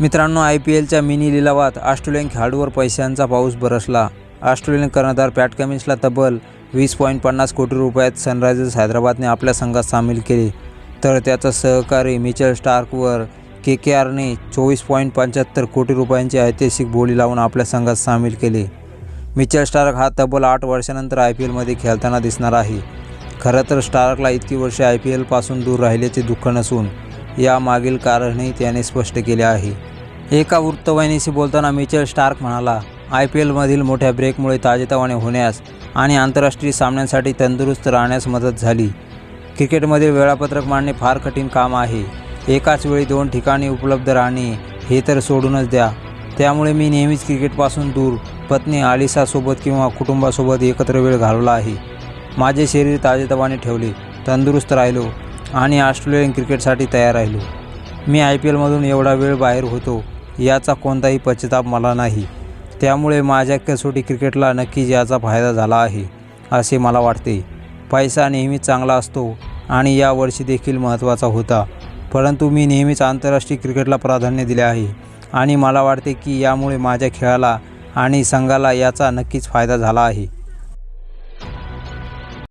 मित्रांनो I P एलच्या mini लिलावात ऑस्ट्रेलियन खेळाडूवर पैशांचा पाऊस बरसला. ऑस्ट्रेलियन कर्णधार पॅट कमिन्सला तब्बल वीस पॉईंट पन्नास कोटी रुपयात सनरायझर्स हैदराबादने आपल्या संघात सामील केले. तर त्याचा सहकारी मिचेल स्टार्कवर के के आरने चोवीस पॉईंट पंच्याहत्तर कोटी रुपयांची ऐतिहासिक बोली लावून आपल्या संघात सामील केले. मिचेल स्टार्क हा तब्बल आठ वर्षानंतर आय पी एलमध्ये खेळताना दिसणार आहे. खरं तर स्टार्कला इतकी वर्षे आय पी एलपासून दूर राहिल्याचे दुःख नसून यामागील कारणही त्याने स्पष्ट केले आहे. एका वृत्तवाहिनीशी बोलताना मिचेल स्टार्क म्हणाला आय पी एलमधील मोठ्या ब्रेकमुळे ताजेतवाने होण्यास आणि आंतरराष्ट्रीय सामन्यांसाठी तंदुरुस्त राहण्यास मदत झाली. क्रिकेटमधील वेळापत्रक मांडणे फार कठीण काम आहे. एकाच वेळी दोन ठिकाणी उपलब्ध राहणे हे तर सोडूनच द्या. त्यामुळे मी नेहमीच क्रिकेटपासून दूर पत्नी आलिसासोबत किंवा कुटुंबासोबत एकत्र वेळ घालवला आहे. माझे शरीर ताजेतवाने ठेवले तंदुरुस्त राहिलो आणि ऑस्ट्रेलियन क्रिकेटसाठी तयार राहिलो. मी आय पी एलमधून एवढा वेळ बाहेर होतो याचा कोणताही पश्चाताप मला नाही. त्यामुळे माझ्या कसोटी क्रिकेटला नक्कीच याचा फायदा झाला आहे असे मला वाटते. पैसा नेहमीच चांगला असतो आणि यावर्षी देखील महत्त्वाचा होता. परंतु मी नेहमीच आंतरराष्ट्रीय क्रिकेटला प्राधान्य दिले आहे आणि मला वाटते की यामुळे माझ्या खेळाला आणि संघाला याचा नक्कीच फायदा झाला आहे.